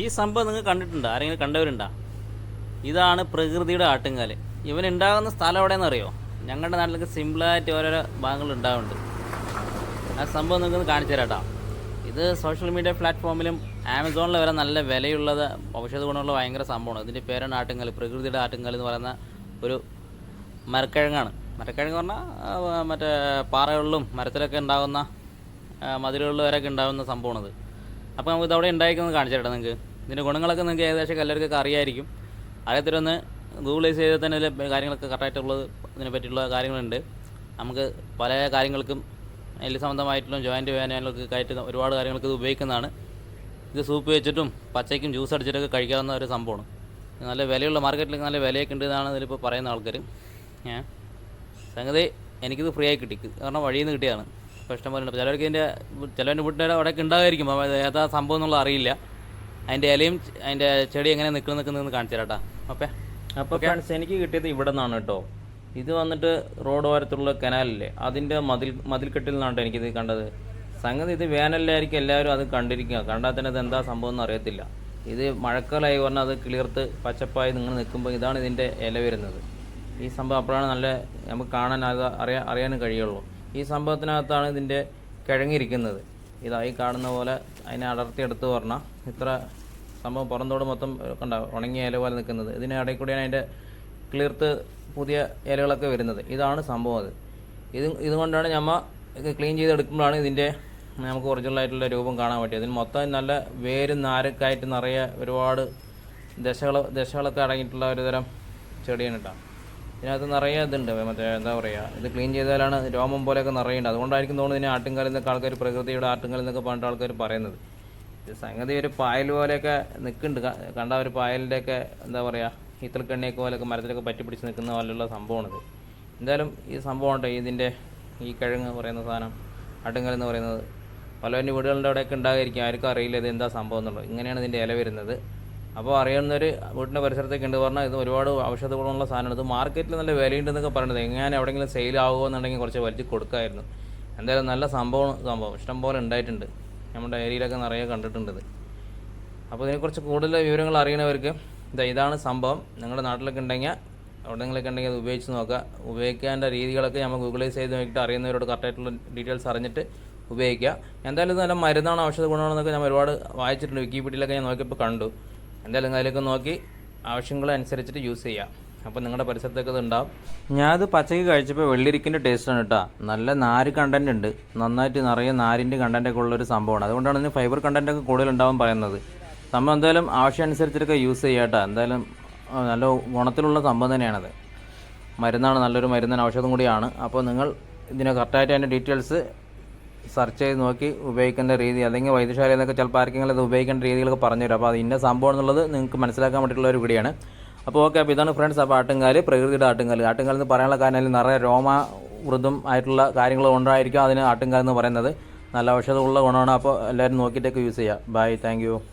ഈ സംഭവം നിങ്ങൾ കണ്ടിട്ടുണ്ടോ? ആരെങ്കിലും കണ്ടവരുണ്ടോ? ഇതാണ് പ്രകൃതിയുടെ ആട്ടുങ്കാൽ. ഇവൻ ഉണ്ടാകുന്ന സ്ഥലം എവിടെയെന്ന് അറിയോ? ഞങ്ങളുടെ നാട്ടിലൊക്കെ സിമ്പിളായിട്ട് ഓരോരോ ഭാഗങ്ങൾ ഉണ്ടാവുന്നുണ്ട്. ആ സംഭവം നിങ്ങൾക്ക് കാണിച്ചു തരാം ഇത് സോഷ്യൽ മീഡിയ പ്ലാറ്റ്ഫോമിലും ആമസോണിൽ വരെ നല്ല വിലയുള്ളത് ഔഷധ ഗുണമുള്ള ഭയങ്കര സംഭവമാണ്. ഇതിന്റെ പേരാണ് ആട്ടുങ്കൽ പ്രകൃതിയുടെ ആട്ടുങ്കൽ എന്ന് പറയുന്ന ഒരു മരക്കിഴങ്ങാണ്. മരക്കിഴങ്ങ് പറഞ്ഞാൽ മറ്റേ പാറകളിലും മരത്തിലൊക്കെ ഉണ്ടാകുന്ന മതിലുകളിലും വരെയൊക്കെ ഉണ്ടാകുന്ന സംഭവമാണിത്. അപ്പോൾ നമുക്ക് ഇതവിടെ ഉണ്ടായിരിക്കുന്നത് കാണിച്ചു തരാം നിങ്ങൾക്ക്. ഇതിന്റെ ഗുണങ്ങളൊക്കെ നിങ്ങൾക്ക് ഏകദേശം എല്ലാവർക്കൊക്കെ അറിയായിരിക്കും. അറിയത്തിലൊന്ന് ഗൂഗിളൈസ് ചെയ്താൽ തന്നെ ഇതിലെ കാര്യങ്ങളൊക്കെ കറക്റ്റായിട്ടുള്ളത് ഇതിനെ പറ്റിയുള്ള കാര്യങ്ങളുണ്ട്. നമുക്ക് പല കാര്യങ്ങൾക്കും എല്ല് സംബന്ധമായിട്ടുള്ള ജോയിന്റ് വേനലൊക്കെ ആയിട്ട് ഒരുപാട് കാര്യങ്ങൾക്ക് ഇത് ഉപയോഗിക്കുന്നതാണ്. ഇത് സൂപ്പ് വെച്ചിട്ടും പച്ചയ്ക്കും ജ്യൂസ് അടിച്ചിട്ടൊക്കെ കഴിക്കാവുന്ന ഒരു സംഭവമാണ്. നല്ല വിലയുള്ള മാർക്കറ്റിലൊക്കെ നല്ല വിലയൊക്കെ ഉണ്ട് എന്നാണ് ഇതിലിപ്പോൾ പറയുന്ന ആൾക്കാർ സംഗതി എനിക്കിത് ഫ്രീ ആയി കിട്ടി. കാരണം വഴിയിൽ നിന്ന് കിട്ടിയതാണ്. ഇപ്പോൾ ഇഷ്ടംപോലെ ഉണ്ട് ചിലർക്ക് ഇതിന്റെ ചിലവന്റെ വീട്ടിന്റെ അവിടെയൊക്കെ ഉണ്ടാകുമായിരിക്കും അപ്പോൾ ഏതാ സംഭവം എന്നുള്ളത് അറിയില്ല. അതിന്റെ ഇലയും അതിന്റെ ചെടി എങ്ങനെ നിൽക്കുന്ന നിൽക്കുന്നതെന്ന് കാണിച്ചു തരാം കേട്ടോ ഓക്കെ? അപ്പോൾ ഫ്രണ്ട്സ് എനിക്ക് കിട്ടിയത് ഇവിടെ നിന്നാണ് കേട്ടോ. ഇത് വന്നിട്ട് റോഡ് ഓരത്തുള്ള കനാലില്ലേ? അതിന്റെ മതിൽ മതിൽക്കെട്ടിൽ നിന്നാണ് കേട്ടോ എനിക്കിത് കണ്ടത്. സംഗതി ഇത് വേനലിലായിരിക്കും എല്ലാവരും അത് കണ്ടിരിക്കുക. കണ്ടാൽ തന്നെ ഇത് എന്താ സംഭവം എന്ന് അറിയത്തില്ല. ഇത് മഴക്കാലമായി പറഞ്ഞാൽ അത് കിളിർത്ത് പച്ചപ്പായി നിങ്ങൾ നിൽക്കുമ്പോൾ ഇതാണ് ഇതിന്റെ ഇല വരുന്നത്. ഈ സംഭവം അപ്പോഴാണ് നല്ല നമുക്ക് കാണാൻ അത് അറിയാൻ അറിയാനും കഴിയുള്ളൂ. ഈ സംഭവത്തിനകത്താണ് ഇതിന്റെ കിഴങ്ങിരിക്കുന്നത്. ഇതായി കാണുന്ന പോലെ അതിനെ അടർത്തിയെടുത്ത് പറഞ്ഞാൽ ഇത്ര സംഭവം പുറന്തോട് മൊത്തം കണ്ട? ഉണങ്ങിയ ഇല പോലെ നിൽക്കുന്നത്. ഇതിന് ഇടയിൽ കൂടിയാണ് അതിന്റെ ക്ലിയർത്ത് പുതിയ ഇലകളൊക്കെ വരുന്നത്. ഇതാണ് സംഭവം അത്. ഇത് ഇതുകൊണ്ടാണ് ഇത് ക്ലീൻ ചെയ്തെടുക്കുമ്പോഴാണ് ഇതിന്റെ നമുക്ക് ഒറിജിനൽ ആയിട്ടുള്ള രൂപം കാണാൻ പറ്റിയത്. ഇതിന് മൊത്തം നല്ല വേരും നാരക്കായിട്ട് നിറയെ ഒരുപാട് ദശകൾ ദശകളൊക്കെ അടങ്ങിയിട്ടുള്ള ഒരുതരം ചെടിയാണ് കേട്ടോ. ഇതിനകത്ത് നിറയെ ഇതുണ്ട്. മറ്റേ എന്താ പറയുക ഇത് ക്ലീൻ ചെയ്താലാണ് രോമം പോലെയൊക്കെ നിറയുണ്ട്. അതുകൊണ്ടായിരിക്കും തോന്നുന്നു ഇതിനെ ആട്ടുംകാലിൽ നിന്നൊക്കെ ആൾക്കാർ പ്രകൃതിയുടെ ആട്ടുംകാലിൽ നിന്നൊക്കെ പറഞ്ഞിട്ട് ആൾക്കാർ പറയുന്നത്. ഇത് സംഗതി ഒരു പായൽ പോലെയൊക്കെ നിൽക്കുന്നുണ്ട് കണ്ട ഒരു പായലിന്റെയൊക്കെ എന്താ പറയുക ഈത്തൽക്കണ്ണിയൊക്കെ പോലെയൊക്കെ മരത്തിലൊക്കെ പറ്റി പിടിച്ച് നിൽക്കുന്ന പോലെയുള്ള സംഭവമാണിത്. എന്തായാലും ഈ സംഭവം ഉണ്ടോ ഇതിന്റെ ഈ കിഴങ്ങ് പറയുന്ന സാധനം ആട്ടുംകാൽ എന്ന് പറയുന്നത്. പലവന്റെ വീടുകളുടെ അവിടെയൊക്കെ ഉണ്ടാകാതിരിക്കും ആർക്കും അറിയില്ല ഇത് എന്താ സംഭവം എന്നുള്ളത്. ഇങ്ങനെയാണ് ഇതിന്റെ ഇല വരുന്നത്. അപ്പോൾ അറിയാവുന്നവർ വീട്ടിന്റെ പരിസരത്തൊക്കെ ഉണ്ട്. പറഞ്ഞാൽ ഇത് ഒരുപാട് ഔഷധ ഗുണമുള്ള സാധനമാണ്. ഇത് മാർക്കറ്റിൽ നല്ല വിലയുണ്ടെന്നൊക്കെ പറയുന്നത്. എങ്ങനെ എവിടെയെങ്കിലും സെയിൽ ആകുമോ എന്നുണ്ടെങ്കിൽ കുറച്ച് വലിച്ച് കൊടുക്കായിരുന്നു. എന്തായാലും നല്ല സംഭവം സംഭവം ഇഷ്ടം പോലെ ഉണ്ടായിട്ടുണ്ട്. നമ്മുടെ ഏരിയയിലൊക്കെ നിറയെ കണ്ടിട്ടുണ്ട് അപ്പോൾ ഇതിനെക്കുറിച്ച് കൂടുതൽ വിവരങ്ങൾ അറിയണവർക്ക് ഇതാ ഇതാണ് സംഭവം. നിങ്ങളുടെ നാട്ടിലൊക്കെ ഉണ്ടെങ്കിൽ എവിടെയെങ്കിലൊക്കെ ഉണ്ടെങ്കിൽ അത് ഉപയോഗിച്ച് നോക്കുക. ഉപയോഗിക്കേണ്ട രീതികളൊക്കെ നമ്മൾ ഗൂഗിളൈസ് ചെയ്ത് നോക്കിയിട്ട് അറിയുന്നവരോട് കറക്റ്റായിട്ടുള്ള ഡീറ്റെയിൽസ് അറിഞ്ഞിട്ട് ഉപയോഗിക്കുക. എന്തായാലും നല്ല മരുന്നാണ് ഔഷധ ഗുണമാണെന്നൊക്കെ ഞാൻ ഒരുപാട് വായിച്ചിട്ടുണ്ട്. വിക്കിപീഡിയയിലൊക്കെ ഞാൻ നോക്കിയപ്പോൾ കണ്ടു. എന്തായാലും അതിലേക്ക് നോക്കി ആവശ്യങ്ങളനുസരിച്ചിട്ട് യൂസ് ചെയ്യാം. അപ്പോൾ നിങ്ങളുടെ പരിസരത്തൊക്കെ ഇത് ഉണ്ടാവും. ഞാനത് പച്ചയ്ക്ക് കഴിച്ചപ്പോൾ വെള്ളിരിക്കിന്റെ ടേസ്റ്റാണ് കേട്ടോ നല്ല നാര് കണ്ടന്റ് ഉണ്ട്. നന്നായിട്ട് നിറയെ നാരിന്റെ കണ്ടന്റൊക്കെ ഉള്ളൊരു സംഭവമാണ്. അതുകൊണ്ടാണ് ഇതിന് ഫൈബർ കണ്ടന്റൊക്കെ കൂടുതൽ ഉണ്ടാവും പറയുന്നത്. നമ്മൾ എന്തായാലും ആവശ്യം അനുസരിച്ചിട്ടൊക്കെ യൂസ് ചെയ്യുക കേട്ടോ എന്തായാലും നല്ല ഗുണത്തിലുള്ള സംഭവം തന്നെയാണത്. മരുന്നാണ് നല്ലൊരു മരുന്നിന് ഔഷധം കൂടിയാണ്. അപ്പോൾ നിങ്ങൾ ഇതിനെ കറക്റ്റായിട്ട് അതിന്റെ ഡീറ്റെയിൽസ് സെർച്ച് ചെയ്ത് നോക്കി ഉപയോഗിക്കേണ്ട രീതി അല്ലെങ്കിൽ വൈദ്യശാലയിൽ നിന്നൊക്കെ ചിലപ്പോൾ ആർക്കെങ്കിലും അത് ഉപയോഗിക്കേണ്ട രീതികളൊക്കെ പറഞ്ഞുതരും അപ്പോൾ അത് ഇന്ന സംഭവം എന്നുള്ളത് നിങ്ങൾക്ക് മനസ്സിലാക്കാൻ വേണ്ടിയിട്ടുള്ള ഒരു വീഡിയോയാണ് അപ്പോൾ ഓക്കെ അപ്പോൾ ഇതാണ് ഫ്രണ്ട്സ് അപ്പോൾ ആട്ടുംകാൽ പ്രകൃതിയുടെ ആട്ടുംകാൽ. ആട്ടുംകാൽ എന്ന് പറയാനുള്ള കാരണം നിറയെ രോമ വൃതം ആയിട്ടുള്ള കാര്യങ്ങൾ കൊണ്ടായിരിക്കും അതിന് ആട്ടുംകാൽ എന്ന് പറയുന്നത്. നല്ല ഔഷധമുള്ള ഗുണമാണ്. അപ്പോൾ എല്ലാവരും നോക്കിയിട്ടൊക്കെ യൂസ് ചെയ്യുക ബൈ താങ്ക്